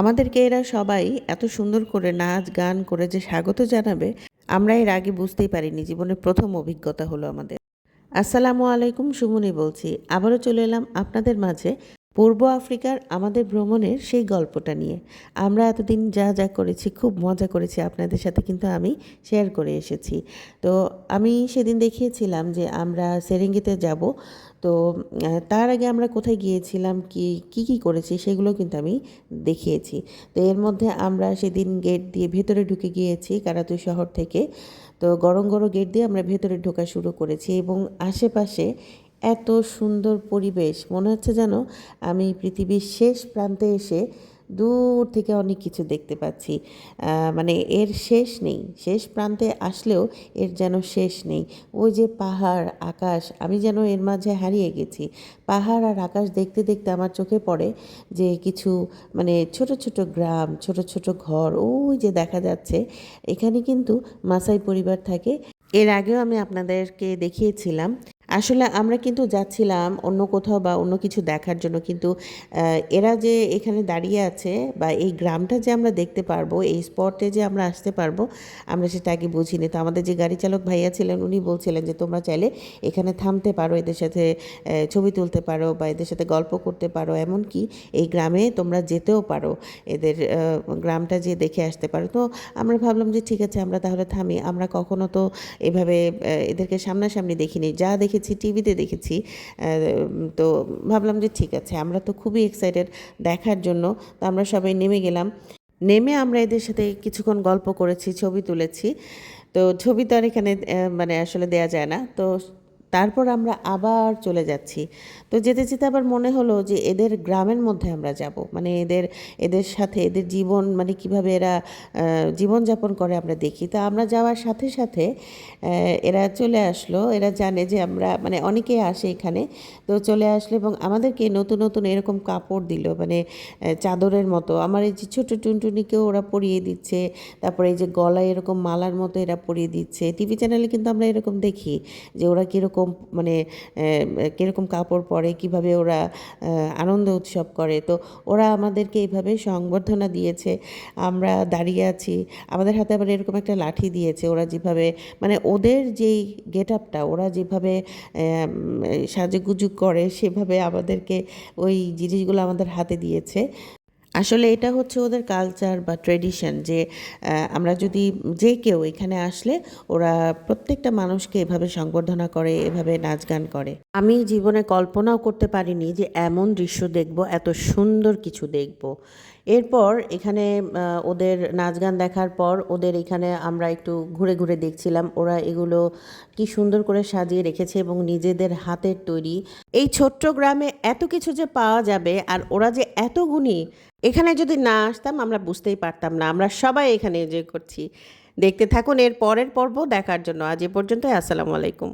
আমাদেরকে এরা সবাই এত সুন্দর করে নাচ, গান করে যে স্বাগত জানাবে, আমরা এর আগে বুঝতেই পারিনি, জীবনের প্রথম অভিজ্ঞতা হলো আমাদের। আসসালামু আলাইকুম সুমনি বলছি। আবারও চলে এলাম আপনাদের মাঝে পূর্ব আফ্রিকার আমাদের ভ্রমণের সেই গল্পটা নিয়ে। আমরা এতদিন যা যা করেছি, খুব মজা করেছি, আপনাদের সাথে কিন্তু আমি শেয়ার করে এসেছি। তো আমি সেদিন দেখিয়েছিলাম যে আমরা সেরেঙ্গিতে যাব। তো তার আগে আমরা কোথায় গিয়েছিলাম, কি কি কি করেছি সেগুলো কিন্তু আমি দেখিয়েছি। তো এর মধ্যে আমরা সেদিন গেট দিয়ে ভেতরে ঢুকে গিয়েছি কারাতুই শহর থেকে। তো গরম গরম গেট দিয়ে আমরা ভেতরে ঢোকা শুরু করেছি এবং আশেপাশে এত সুন্দর পরিবেশ। মনে হচ্ছে যেন আমি পৃথিবীর শেষ প্রান্তে এসে দূর থেকে অনেক কিছু দেখতে পাচ্ছি। মানে এর শেষ নেই। শেষ প্রান্তে আসলেও এর যেন শেষ নেই। ওই যে পাহাড়, আকাশ, আমি যেন এর মাঝে হারিয়ে গেছি। পাহাড় আর আকাশ দেখতে দেখতে আমার চোখে পড়ে যে কিছু মানে ছোট ছোট গ্রাম, ছোট ছোট ঘর, ওই যে দেখা যাচ্ছে। এখানে কিন্তু মাসাই পরিবার থাকে। এর আগেও আমি আপনাদেরকে দেখিয়েছিলাম। আসলে আমরা কিন্তু যাচ্ছিলাম অন্য কোথাও বা অন্য কিছু দেখার জন্য, কিন্তু এরা যে এখানে দাঁড়িয়ে আছে বা এই গ্রামটা যে আমরা দেখতে পারব, এই স্পটে যে আমরা আসতে পারব, আমরা সেটা আগে বুঝিনি। তো আমাদের যে গাড়ি চালক ভাইয়া ছিলেন, উনি বলছিলেন যে, তোমরা চাইলে এখানে থামতে পারো, এদের সাথে ছবি তুলতে পারো বা এদের সাথে গল্প করতে পারো। এমনকি এই গ্রামে তোমরা যেতেও পারো, এদের গ্রামটা যে দেখে আসতে পারো। তো আমরা ভাবলাম যে, ঠিক আছে, আমরা তাহলে থামি। আমরা কখনো তো এভাবে এদেরকে সামনাসামনি দেখিনি। যা দেখেছি, টিভিতে দেখেছি তো ভাবলাম যে ঠিক আছে, আমরা তো খুবই এক্সাইটেড দেখার জন্য, তো আমরা সবাই নেমে গেলাম। নেমে আমরা এদের সাথে কিছুক্ষণ গল্প করেছি, ছবি তুলেছি। তো ছবি তো আর এখানে মানে আসলে দেয়া যায় না। তো তারপর আমরা আবার চলে যাচ্ছি। তো যেতে যেতে আবার মনে হলো যে এদের গ্রামের মধ্যে আমরা যাব। মানে এদের এদের সাথে, এদের জীবন মানে কীভাবে এরা জীবনযাপন করে আমরা দেখি। তা আমরা যাওয়ার সাথে সাথে এরা চলে আসলো। এরা জানে যে আমরা মানে অনেকেই আসে এখানে। তো চলে আসলো এবং আমাদেরকে নতুন নতুন এরকম কাপড় দিল। মানে চাদরের মতো। আমার এই যে ছোটো টুনটুনিকেও ওরা পরিয়ে দিচ্ছে। তারপরে এই যে গলায় এরকম মালার মতো এরা পরিয়ে দিচ্ছে। টিভি চ্যানেলে কিন্তু আমরা এরকম দেখি যে ওরা কীরকম মানে কীরকম কাপড় পরে, কীভাবে ওরা আনন্দ উৎসব করে। তো ওরা আমাদেরকে এইভাবে সংবর্ধনা দিয়েছে। আমরা দাঁড়িয়ে আছি, আমাদের হাতে আবার এরকম একটা লাঠি দিয়েছে। ওরা যেভাবে মানে ওদের যেই গেট আপটা ওরা যেভাবে সাজুগুজু করে, সেভাবে আমাদেরকে ওই জিনিসগুলো আমাদের হাতে দিয়েছে। আসলে এটা হচ্ছে ওদের কালচার বা ট্রেডিশন যে আমরা যদি যে কেউ এখানে আসলে ওরা প্রত্যেকটা মানুষকে এভাবে সংবর্ধনা করে, এভাবে নাচ গান করে। আমি জীবনে কল্পনাও করতে পারিনি যে এমন দৃশ্য দেখব, এত সুন্দর কিছু দেখব। এরপর এখানে ওদের নাচ গান দেখার পর ওদের এখানে আমরা একটু ঘুরে ঘুরে দেখছিলাম, ওরা এগুলো কি সুন্দর করে সাজিয়ে রেখেছে এবং নিজেদের হাতের তৈরি। এই ছোট্ট গ্রামে এত কিছু যে পাওয়া যাবে, আর ওরা যে এত গুণী এখানে যদি না আসতাম, আমরা বুঝতেই পারতাম না। আমরা সবাই এখানে এনজয় করছি। দেখতে থাকুন, এর পরের পর্ব দেখার জন্য। আজ এ পর্যন্তই। আসসালামু আলাইকুম।